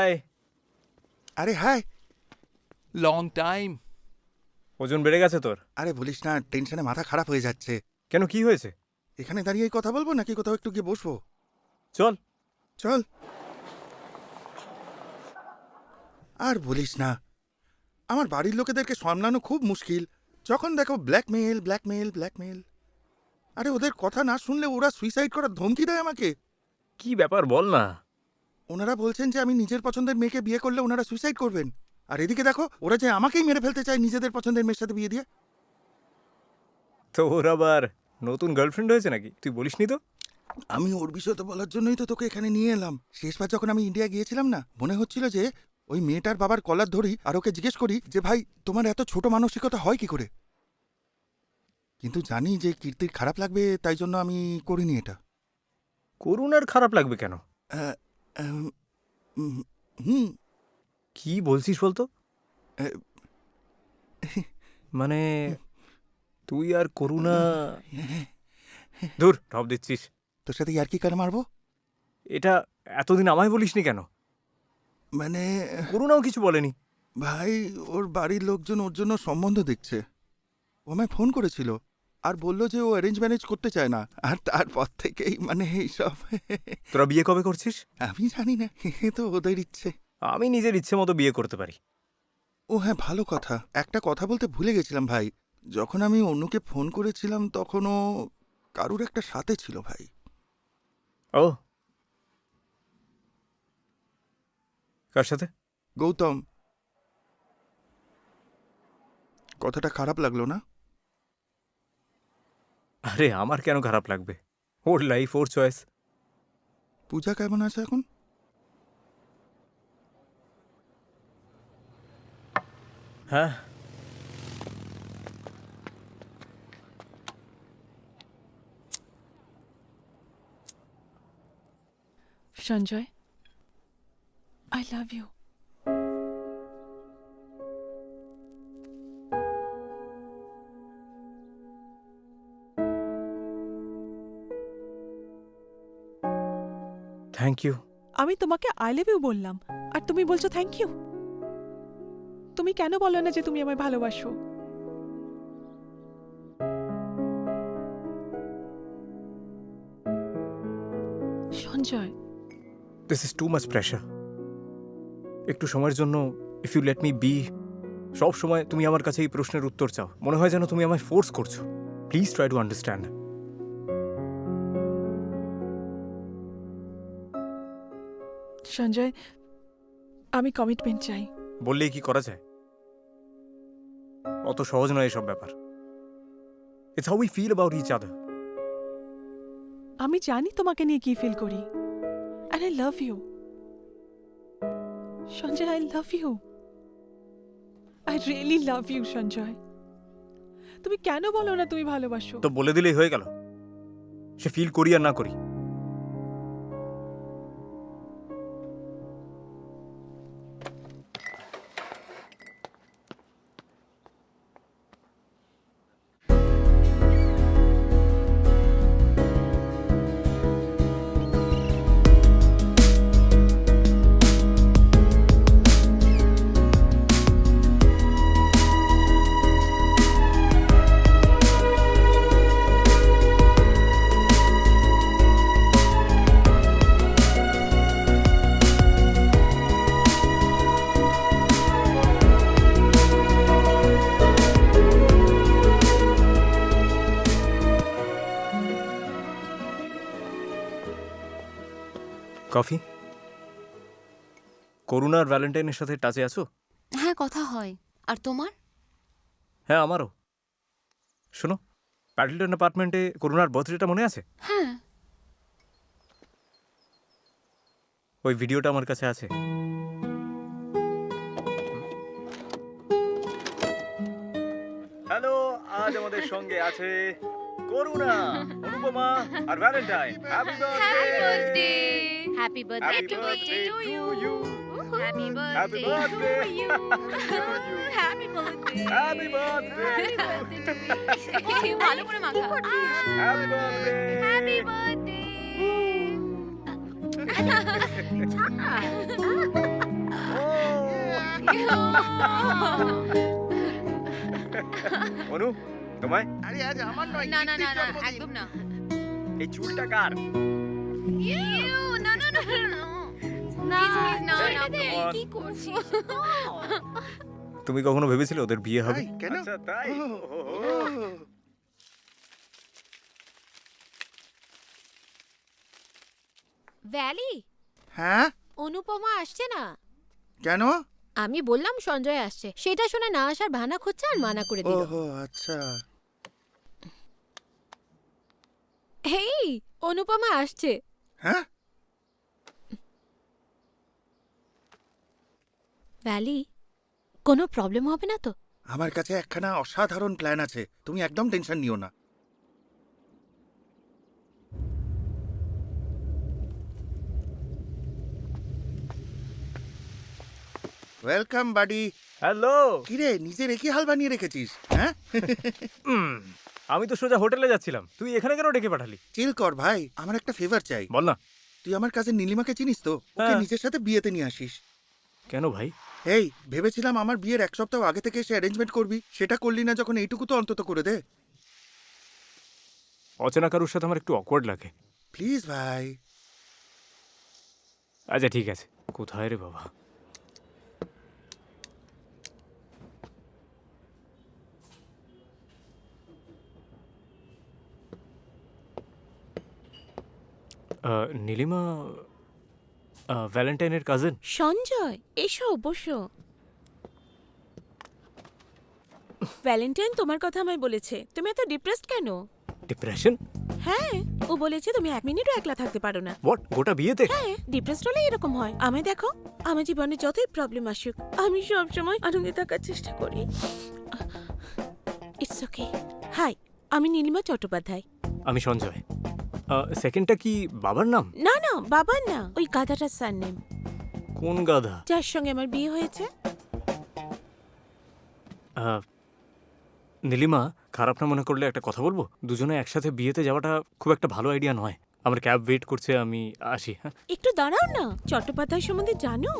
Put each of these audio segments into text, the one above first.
High. আরে high. Long time ওজন বেড়ে গেছে তোর? আরে বলিস না টেনশনে মাথা খারাপ হয়ে যাচ্ছে। কেন কি হয়েছে? এখানে দাঁড়িয়ে এই কথা বলব নাকি কোথাও একটু গিয়ে বসবো? চল। চল। আর বলিস না আমার বাড়ির লোকেদেরকে সামলানো খুব মুশকিল। যখন দেখো ব্ল্যাকমেল ব্ল্যাকমেল ব্ল্যাকমেল আরে ওদের কথা না শুনলে ওরা সুইসাইড করার ধমকি দেয় আমাকে। কি ব্যাপার বল না। ওনারা বলছেন যে আমি নিজের পছন্দের মেয়েকে বিয়ে করলে ওনারা সুইসাইড করবেন। আর এদিকে দেখো ওরা যে আমাকেই মেরে ফেলতে চায় নিজেদের পছন্দের মেয়ের সাথে বিয়ে দিয়ে। তো ওর আবার নতুন গার্লফ্রেন্ড হয়েছে নাকি? তুই বলিসনি তো? আমি ওর বিষয় তো বলার জন্যই তো তোকে এখানে নিয়ে এলাম। শেষবার যখন আমি ইন্ডিয়া গিয়েছিলাম না মনে হচ্ছিল যে ওই মেয়েটার বাবার কলার ধরি আর ওকে জিজ্ঞেস করি যে ভাই তোমার এত ছোট মানসিকতা হয় কি করে? কিন্তু জানি যে কীর্তির খারাপ লাগবে তাই জন্য আমি করিনি এটা। করুণার খারাপ লাগবে কেন? হুম কি বলছিস বলতো? মানে তুই আর করুণা দূর ঢপ দিচ্ছিস। তোর সাথে ইয়ার কি কার মারবো? এটা এতদিন আমায় বলিসনি কেন? মানে করুণাও কিছু বলেনি। ভাই ওর বাড়ির লোকজন ওর জন্য সম্বন্ধ দেখছে। ও আমায় ফোন করেছিল। আর বলল যে ও অ্যারেঞ্জ ম্যারেজ করতে চায় না। আর তারপর থেকেই মানে এইসব। তোরা বিয়ে কবে করছিস? আমি জানি না এ তো ওদের ইচ্ছে। আমি নিজের ইচ্ছে মতো বিয়ে করতে পারি। ও হ্যাঁ ভালো কথা। একটা কথা বলতে ভুলে গেছিলাম ভাই। যখন আমি অন্যকে ফোন করেছিলাম তখনও কারুর একটা সাথে ছিল ভাই। ও। কার সাথে? গৌতম। কথাটা খারাপ লাগল না? আরে আমার কেন খারাপ লাগবে? ওর লাইফ ওর চয়েস পূজা কেমন আছে এখন? হ্যাঁ। Sanjay I love you thank you. আমি তোমাকে আই লাভ ইউ বললাম আর তুমি বলছো থ্যাংক ইউ। তুমি কেন বলো না যে তুমি আমায় ভালোবাসো? Sanjay. This is too much pressure একটু সময়ের জন্য if you let me be সব সময় তুমি আমার কাছে এই প্রশ্নের উত্তর চাও। মনে হয় যেন তুমি আমায় ফোর্স করছ। Please try to understand Sanjay আমি কমিটমেন্ট চাই। বললেই কি করা যায়? অত সহজ নয় এসব ব্যাপার। It's how we feel about each other আমি জানি তোমাকে নিয়ে কি ফিল করি। And I love you Sanjay I love you I really love you Sanjay. তুমি কেন বলো না তুমি ভালোবাসো? তো বলে দিলেই হয়ে গেল। সে ফিল করি আর না করি। কফি করুণা আর ভ্যালেন্টাইনের সাথে টাচে আছো? হ্যাঁ কথা হয়। আর তোমার? হ্যাঁ আমারও। শোনো প্যাডেলটন অ্যাপার্টমেন্টে করুণার বার্থডেটা মনে আছে? হ্যাঁ। ওই ভিডিওটা আমার কাছে আছে। হ্যালো আজ আমাদের সঙ্গে আছে করুণা অনুপমা আর Valentine happy birthday happy Happy birthday to you. Happy Happy birthday. Happy birthday happy birthday ভালো করে মাখা happy birthday happy birthday Anu তোমায়? আরে আজ আমার নয় না না না না একদম না। এই চুলটা কার? ইউ না না না না না। না। কি করছিস? তুমি কখনো ভেবেছিলে ওদের বিয়ে হবে? কেন? আচ্ছা তাই। ভ্যালি? হ্যাঁ? অনুপমা আসছে না? কেন? আমি বললাম সঞ্জয় আসছে। সেটা শুনে না আসার ভানা খুঁজছে আর মানা করে দিল। ওহো আচ্ছা। হেই অনুপমা আসছে। হ্যাঁ? ভ্যালি কোনো প্রবলেম হবে না তো? আমার কাছে একখানা অসাধারণ প্ল্যান আছে। তুমি একদম টেনশন নিও না। Welcome buddy. হ্যালো। কিরে নিজে রেখে হাল বানিয়ে রেখেছিস হ্যাঁ? আমি তো সোজা হোটেলে যাচ্ছিলাম। তুই এখানে কেন ডেকে পাঠালি? চিল কর ভাই আমার একটা ফেভার চাই। বল না। তুই আমার কাছে নীলিমাকে চিনিস তো? ওকে হ্যাঁ। নিজের সাথে বিয়েতে নিয়ে আসিস। কেন ভাই? এই ভেবেছিলাম আমার বিয়ের এক সপ্তাহ আগে থেকে এসে অ্যারেঞ্জমেন্ট করবি। সেটা করলি না যখন এইটুকু তো অন্তত করে দে। অচেনা কারুর সাথে আমার একটু অকওয়ার্ড লাগে। প্লিজ ভাই। আচ্ছা ঠিক আছে। কোথায় রে বাবা? নীলিমা ভ্যালেন্টাইনের কাজিন সঞ্জয় এসো বসো। ভ্যালেন্টাইন তোমার কথা আমায় বলেছে। তুমি এত ডিপ্রেসড কেন? ডিপ্রেশন হ্যাঁ ও বলেছে তুমি এক মিনিটও একলা থাকতে পারো না। হোয়াট গোটা বিয়েতে? হ্যাঁ ডিপ্রেসড হলে এরকম হয়। আমায় দেখো আমার জীবনে যতই প্রবলেম আসুক আমি সব সময় আনন্দে থাকার চেষ্টা করি। ইটস ওকে হাই আমি নীলিমা চট্টোপাধ্যায়। আমি সঞ্জয়। সেকেন্ডটা কি বাবার নাম? না না বাবার না ওই গাধাটার নেম কোন গাধা? যার সঙ্গে আমার বিয়ে হয়েছে। নীলিমা খারাপ না মনে করলে একটা কথা বলব? দুজনে একসাথে বিয়েতে যাওয়াটা খুব একটা ভালো আইডিয়া নয়। আমার ক্যাব ওয়েট করছে আমি আসি হ্যাঁ? একটু দাঁড়াও না চট্টোপাধ্যায় সম্বন্ধে জানো?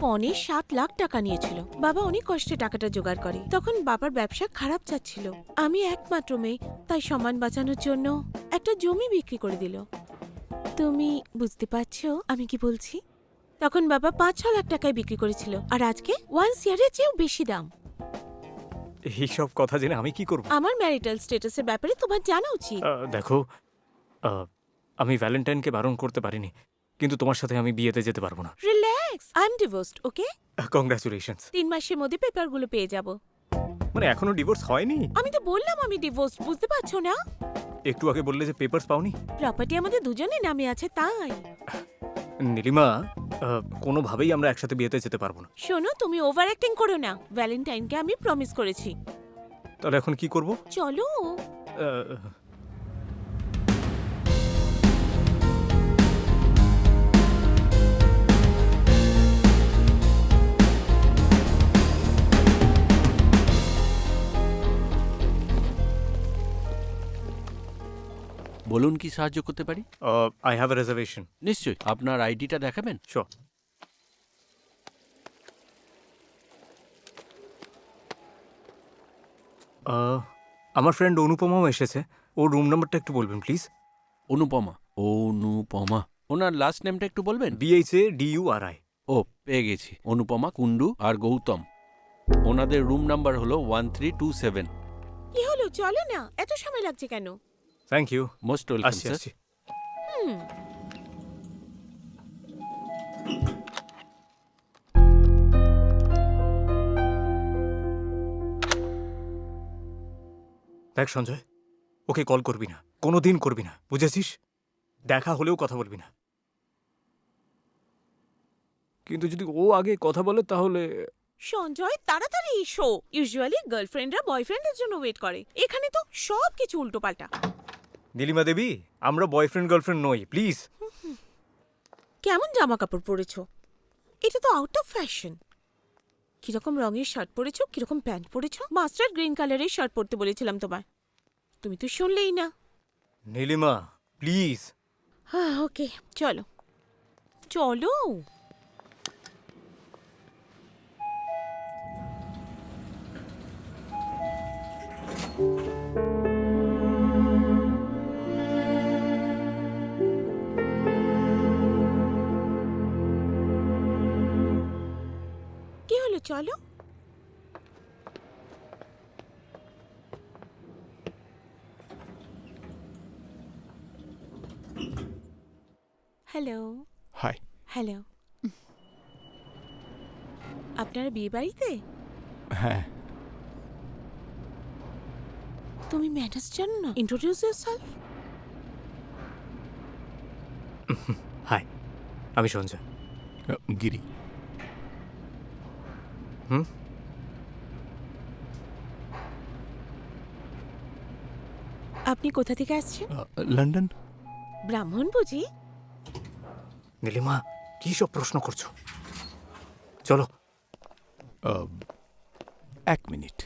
পনে সাত লাখ টাকা নিয়েছিল। বাবা অনেক কষ্টে টাকাটা জোগাড় করে। তখন বাবার ব্যবসা খারাপ যাচ্ছিল। আমি একমাত্র মেয়ে তাই সম্মান বাঁচানোর জন্য একটা জমি বিক্রি করে দিল। তুমি বুঝতে পারছ আমি কি বলছি? তখন বাবা পাঁচ ছ লাখ টাকায় বিক্রি করেছিল আর আজকে ওয়ান ইয়ারের চেয়েও বেশি দাম। এইসব কথা জেনে আমি কি করব? আমার ম্যারিটাল স্ট্যাটাসের ব্যাপারে তোমার জানা উচিত। আহ, দেখো আহ, আমি ভ্যালেন্টাইনকে বারণ করতে পারিনি কিন্তু তোমার সাথে আমি বিয়েতে যেতে পারব না। Relax I am divorced okay congratulations তিন মাসের মধ্যে পেপারগুলো পেয়ে যাব। মানে এখনও ডিভোর্স হয়নি? আমি তো বললাম আমি ডিভোর্স বুঝতে পারছ না? একটু আগে বললে যে পেপারস পাওনি? প্রপার্টি আমাদের দুজনের নামে আছে তাই। নীলিমা আহ, কোনোভাবেই আমরা একসাথে বিয়েতে যেতে পারব না। শোনো তুমি ওভার অ্যাক্টিং করো না। ভ্যালেন্টাইনকে আমি প্রমিস করেছি। তাহলে এখন কি করব? চলো। আহ, বলুন কি সাহায্য করতে পারি? I have a reservation. নিশ্চয়ই। আপনার আইডিটা দেখাবেন? Sure. Uh, আমার ফ্রেন্ড অনুপমাও এসেছে। ওর রুম নাম্বারটা একটু বলবেন প্লিজ অনুপমা। অনুপমা। ওনার লাস্ট নেমটা একটু বলবেন? B H A D U R I ও পেয়ে গেছি। অনুপমা কুন্ডু আর গৌতম। ওনাদের রুম নাম্বার হলো ওয়ান থ্রি টু সেভেন কি হলো? চলো না। এত সময় লাগছে কেন? থ্যাংক ইউ মোস্ট ওয়েলকাম আসছি স্যার আসছি দেখ সঞ্জয় ওকে কল করবি না কোনো দিন করবি না বুঝেছিস? দেখা হলেও কথা বলবি না। কিন্তু যদি ও আগে কথা বলে তাহলে সঞ্জয় তাড়াতাড়ি এসো। ইউজুয়ালি গার্লফ্রেন্ডরা বয়ফ্রেন্ডের জন্য ওয়েট করে। এখানে তো সব কিছু উল্টোপাল্টা। নীলিমা দেবী আমরা বয়ফ্রেন্ড গার্লফ্রেন্ড নই প্লিজ কেমন জামা কাপড় পরেছো? এটা তো আউট অফ ফ্যাশন কীরকম রঙের শার্ট পরেছো কীরকম প্যান্ট পরেছো? মাস্টার গ্রিন কালারের শার্ট পরতে বলেছিলাম তোমায়। তুমি তো শুনলেই না। নীলিমা প্লিজ হ্যাঁ ওকে চলো। চলো। thank you চলো। হ্যালো হাই হ্যালো আপনারা বিয়ে বাড়িতে? হ্যাঁ। তুমি ম্যানেজ জানো না? ইন্ট্রোডিউস ইয়োরসেলফ হাই আমি সঞ্জয়। গিরি। হুম। আপনি কোথা থেকে আসছেন? লন্ডন। ব্রাহ্মণ বুঝি? নীলিমা কি সব প্রশ্ন করছ? চলো। এক মিনিট।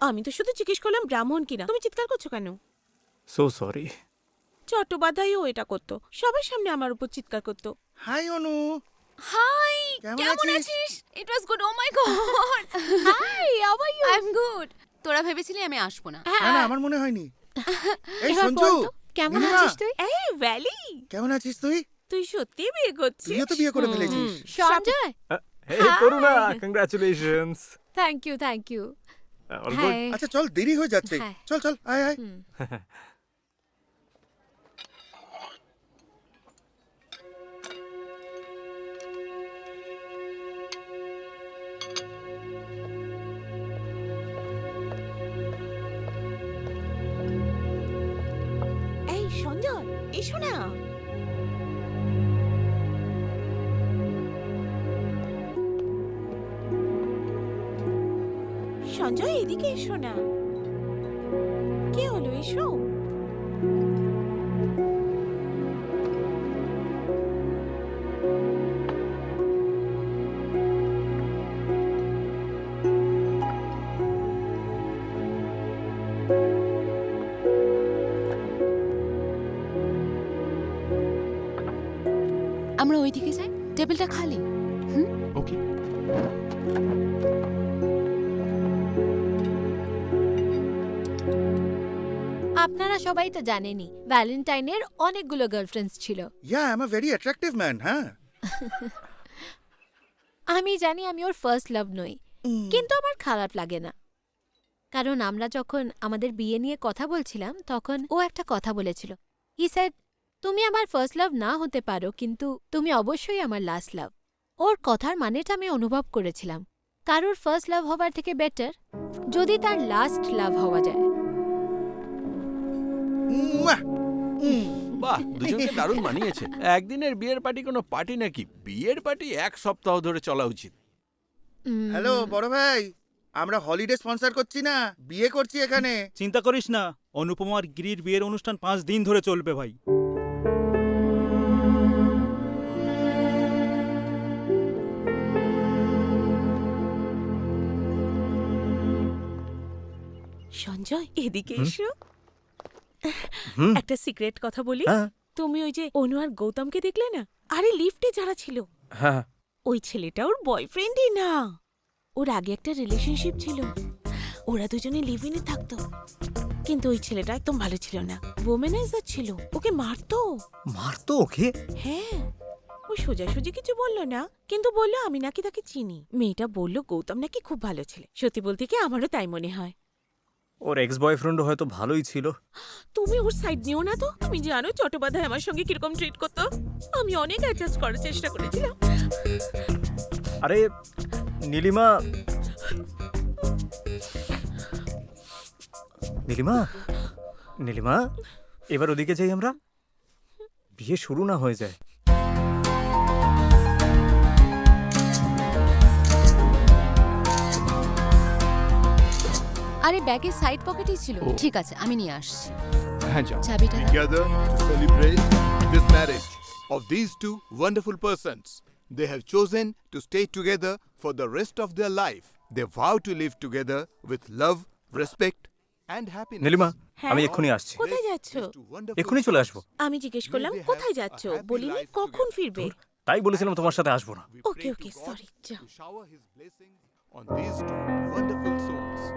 আমি তো শুধু জিজ্ঞেস করলাম ব্রাহ্মণ কিনা। তুমি চিৎকার করছ কেন? সো সরি চট্টোপাধ্যায়ও এটা করতো। সবার সামনে আমার উপর চিৎকার করতো। হাই অনু। হাই কেমন আছিস? It was good oh my God hi how are you I am good তোরা ভেবেছিলি আমি আসব না। না না আমার মনে হয়নি। এই সঞ্জু কেমন আছিস তুই? এই ভ্যালি কেমন আছিস তুই? তুই সত্যি বিয়ে করছিস। তুইও তো বিয়ে করে ফেলেছিস। সঞ্জয়। হে করুণা congratulations thank you thank you all good high আচ্ছা চল দেরি হয়ে যাচ্ছে। হ্যাঁ। চল চল আয় আয়। এসো না। সঞ্জয় এদিকে এসো না। টেবিলটা খালি। ওকে। আপনারা সবাই তো জানেনই ভ্যালেন্টাইনের অনেকগুলো গার্লফ্রেন্ডস ছিল। Yeah I am a very attractive man হ্যাঁ আমি জানি আমি ওর ফার্স্ট লাভ নই কিন্তু আমার খারাপ লাগে না। কারণ আমরা যখন আমাদের বিয়ে নিয়ে কথা বলছিলাম তখন ও একটা কথা বলেছিল। ই স্যাড তুমি আমার ফার্স্ট লাভ না হতে পারো কিন্তু তুমি অবশ্যই আমার লাস্ট লাভ ওর কথার মানেটা আমি অনুভব করেছিলাম। কারোর ফার্স্ট লাভ হওয়ার থেকে বেটার যদি তার লাস্ট লাভ হওয়া যায়। উম, বাহ দুজনকে দারুণ মানিয়েছে একদিনের বিয়ের পার্টি কোনো পার্টি নাকি? বিয়ের পার্টি এক সপ্তাহ ধরে চলা উচিত। হ্যালো বড় ভাই আমরা হলিডে স্পন্সর করছি না বিয়ে করছি এখানে। চিন্তা করিস না অনুপমার গিরির বিয়ের অনুষ্ঠান পাঁচ দিন ধরে চলবে ভাই। সঞ্জয় এদিকে এসো। একটা সিক্রেট কথা বলি। হ্যাঁ। তুমি ওই যে অনু আর গৌতমকে দেখলে না? আরে লিফটে যারা ছিল। হ্যাঁ ওই ছেলেটা ওর বয়ফ্রেন্ডই না। ওর আগে একটা রিলেশনশিপ ছিল। ওরা দুজনে লিভ ইনে থাকতো। কিন্তু ওই ছেলেটা একদম ভালো ছিল না। ওমেনাইজার ছিল। ওকে মারতো। মারতো ওকে? হ্যাঁ। ও সোজাসুজি কিছু বলল না। কিন্তু বলল আমি নাকি তাকে চিনি। মেয়েটা বলল গৌতম নাকি খুব ভালো ছেলে। সত্যি বলতে কি আমারও তাই মনে হয়। ওর এক্স বয়ফ্রেন্ডও হয়তো ভালোই ছিল। তুমি ওর সাইড নিও না তো। তুমি জানো চট্টোপাধ্যায় আমার সঙ্গে কীরকম ট্রিট করতো। আমি অনেক অ্যাডজাস্ট করার চেষ্টা করেছিলাম। আরে নীলিমা। নীলিমা? নীলিমা এবার ওদিকে যাই আমরা। বিয়ে শুরু না হয়ে যায়। আরে ব্যাগের সাইড পকেটেই ছিল ঠিক আছে আমি নিয়ে আসছি হ্যাঁ যাও চাবিটা দাও। together to celebrate this marriage of these two wonderful persons. They have chosen to stay together for the rest of their life. They vow to live together with love, respect, and happiness. Nilima হ্যাঁ? আমি এক্ষুনি আসছি কোথায় যাচ্ছ These two wonderful এক্ষুনি চলে আসব আমি জিজ্ঞেস করলাম কোথায় যাচ্ছ বলিনি কখন. ফিরবে তাই বলেছিলাম তোমার সাথে আসব না We okay pray okay to God sorry to shower His blessings on these two wonderful souls.